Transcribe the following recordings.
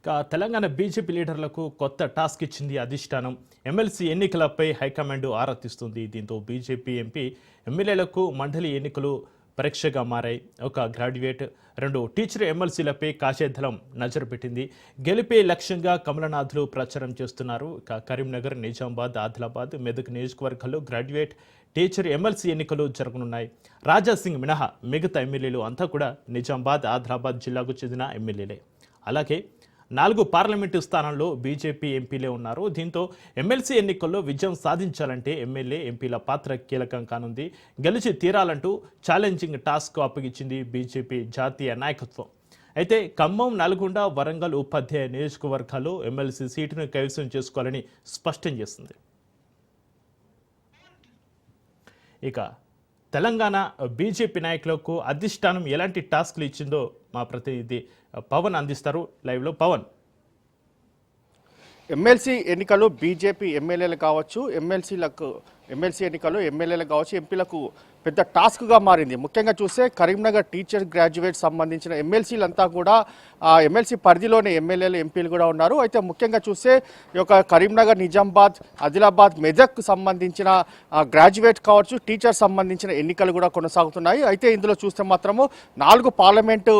ఇక తెలంగాణ బీజేపీ లీడర్లకు కొత్త టాస్క్ ఇచ్చింది అధిష్టానం. ఎమ్మెల్సీ ఎన్నికలపై హైకమాండ్ ఆరా తీస్తుంది. దీంతో బీజేపీ ఎంపీ ఎమ్మెల్యేలకు మండలి ఎన్నికలు పరీక్షగా మారాయి. ఒక గ్రాడ్యుయేట్ రెండు టీచర్ ఎమ్మెల్సీలపై కాశేదళం నజరు పెట్టింది. గెలిపే లక్ష్యంగా కమలనాథులు ప్రచారం చేస్తున్నారు. ఇక కరీంనగర్ నిజామాబాద్ ఆదిలాబాద్ మెదక్ నియోజకవర్గాల్లో గ్రాడ్యుయేట్ టీచర్ ఎమ్మెల్సీ ఎన్నికలు జరగనున్నాయి. రాజా సింగ్ మినహా మిగతా ఎమ్మెల్యేలు అంతా కూడా నిజామాబాద్ ఆదిలాబాద్ జిల్లాకు చెందిన ఎమ్మెల్యేలే. అలాగే నాలుగు పార్లమెంటు స్థానాల్లో బీజేపీ ఎంపీలే ఉన్నారు. దీంతో ఎమ్మెల్సీ ఎన్నికల్లో విజయం సాధించాలంటే ఎమ్మెల్యే ఎంపీల పాత్ర కీలకం కానుంది. గెలిచి తీరాలంటూ ఛాలెంజింగ్ టాస్క్ అప్పగించింది బీజేపీ జాతీయ నాయకత్వం. అయితే ఖమ్మం నల్గొండ వరంగల్ ఉపాధ్యాయ నియోజకవర్గాల్లో ఎమ్మెల్సీ సీటును కైవసం చేసుకోవాలని స్పష్టం చేసింది. ఇక తెలంగాణ బీజేపీ నాయకులకు అధిష్టానం ఎలాంటి టాస్క్లు ఇచ్చిందో మా ప్రతినిధి పవన్ అందిస్తారు లైవ్లో. పవన్. ఎమ్మెల్సీ ఎన్నికలు బీజేపీ ఎమ్మెల్యేలు కావచ్చు ఎమ్మెల్సీలకు ఎమ్మెల్సీ ఎన్నికలు ఎమ్మెల్యేలు కావచ్చు ఎంపీలకు పెద్ద టాస్క్గా మారింది. ముఖ్యంగా చూస్తే కరీంనగర్ టీచర్ గ్రాడ్యుయేట్ సంబంధించిన ఎమ్మెల్సీలంతా కూడా ఆ ఎమ్మెల్సీ పరిధిలోనే ఎమ్మెల్యేలు ఎంపీలు కూడా ఉన్నారు. అయితే ముఖ్యంగా చూస్తే ఈ యొక్క కరీంనగర్ నిజామాబాద్ ఆదిలాబాద్ మెదక్ సంబంధించిన గ్రాడ్యుయేట్ కావచ్చు టీచర్ సంబంధించిన ఎన్నికలు కూడా కొనసాగుతున్నాయి. అయితే ఇందులో చూస్తే మాత్రము నాలుగు పార్లమెంటు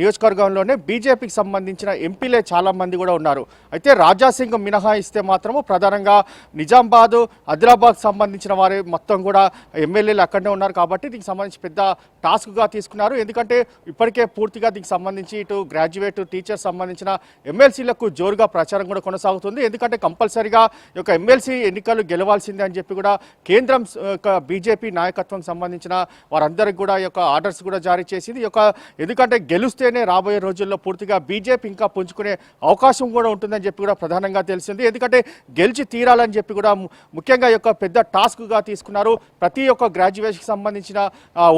నియోజకవర్గంలోనే బీజేపీకి సంబంధించిన ఎంపీలే చాలా మంది కూడా ఉన్నారు. అయితే రాజాసింగ్ మినహాయిస్తే మాత్రము ప్రధానంగా నిజామాబాద్ ఆదిలాబాద్ సంబంధించి సంబంధించిన వారి మొత్తం కూడా ఎమ్మెల్యేలు అక్కడనే ఉన్నారు కాబట్టి దీనికి సంబంధించి పెద్ద టాస్క్గా తీసుకున్నారు. ఎందుకంటే ఇప్పటికే పూర్తిగా దీనికి సంబంధించి ఇటు గ్రాడ్యుయేట్ టీచర్ సంబంధించిన ఎమ్మెల్సీలకు జోరుగా ప్రచారం కూడా కొనసాగుతుంది. ఎందుకంటే కంపల్సరీగా ఈ యొక్క ఎమ్మెల్సీ ఎన్నికలు గెలవాల్సిందే అని చెప్పి కూడా కేంద్రం యొక్క బీజేపీ నాయకత్వం సంబంధించిన వారందరికి కూడా ఈ యొక్క ఆర్డర్స్ కూడా జారీ చేసింది. ఈ యొక్క ఎందుకంటే గెలుస్తేనే రాబోయే రోజుల్లో పూర్తిగా బీజేపీ ఇంకా పుంజుకునే అవకాశం కూడా ఉంటుందని చెప్పి కూడా ప్రధానంగా తెలిసింది. ఎందుకంటే గెలిచి తీరాలని చెప్పి కూడా ముఖ్యంగా ఈ యొక్క పెద్ద టాస్క్గా తీసుకున్నారు. ప్రతి ఒక్క గ్రాడ్యుయేషన్కి సంబంధించిన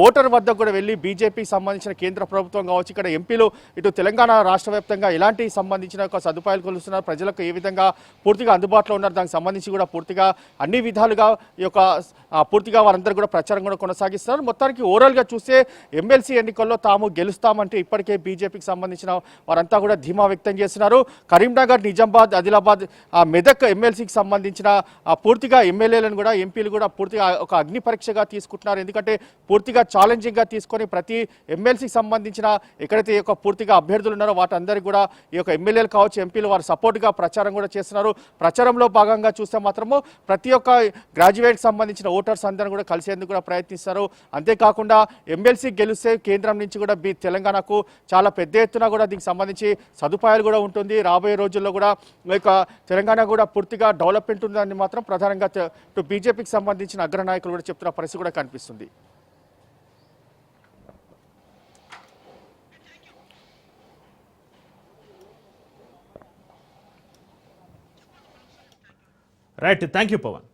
ఓటర్ వద్దకు కూడా వెళ్ళి బీజేపీకి సంబంధించిన కేంద్ర ప్రభుత్వం కావచ్చు ఇక్కడ ఎంపీలు ఇటు తెలంగాణ రాష్ట్ర వ్యాప్తంగా ఎలాంటి సంబంధించిన ఒక సదుపాయాలు కొలుస్తున్నారు ప్రజలకు ఏ విధంగా పూర్తిగా అందుబాటులో ఉన్నారు దానికి సంబంధించి కూడా పూర్తిగా అన్ని విధాలుగా ఈ యొక్క పూర్తిగా వారందరూ కూడా ప్రచారం కూడా కొనసాగిస్తున్నారు. మొత్తానికి ఓవరాల్గా చూస్తే ఎమ్మెల్సీ ఎన్నికల్లో తాము గెలుస్తామంటే ఇప్పటికే బీజేపీకి సంబంధించిన వారంతా కూడా ధీమా వ్యక్తం చేస్తున్నారు. కరీంనగర్ నిజామాబాద్ ఆదిలాబాద్ ఆ, మెదక్ ఎమ్మెల్సీకి సంబంధించిన పూర్తిగా ఎమ్మెల్యేలను కూడా ఎంపీలు కూడా పూర్తిగా ఒక అగ్ని పరీక్షగా తీసుకుంటున్నారు. ఎందుకంటే పూర్తిగా ఛాలెంజింగ్గా తీసుకొని ప్రతి ఎమ్మెల్సీకి సంబంధించిన ఎక్కడైతే ఈ యొక్క పూర్తిగా అభ్యర్థులు ఉన్నారో వాటందరికీ కూడా ఈ యొక్క ఎమ్మెల్యేలు కావచ్చు ఎంపీలు వారు సపోర్ట్గా ప్రచారం కూడా చేస్తున్నారు. ప్రచారంలో భాగంగా చూస్తే మాత్రము ప్రతి ఒక్క గ్రాడ్యుయేట్కి సంబంధించిన ఓటర్స్ అందరూ కూడా కలిసేందుకు కూడా ప్రయత్నిస్తారు. అంతేకాకుండా ఎమ్మెల్సీ గెలిస్తే కేంద్రం నుంచి కూడా బి తెలంగాణకు చాలా పెద్ద ఎత్తున కూడా దీనికి సంబంధించి సదుపాయాలు కూడా ఉంటుంది. రాబోయే రోజుల్లో కూడా ఈ తెలంగాణ కూడా పూర్తిగా డెవలప్మెంట్ ఉందని మాత్రం ప్రధానంగా బీజేపీ బీజేపీకి సంబంధించిన అగ్రనాయకులు కూడా చెప్తున్న పరిస్థితి కూడా కనిపిస్తుంది. Right thank you Pawan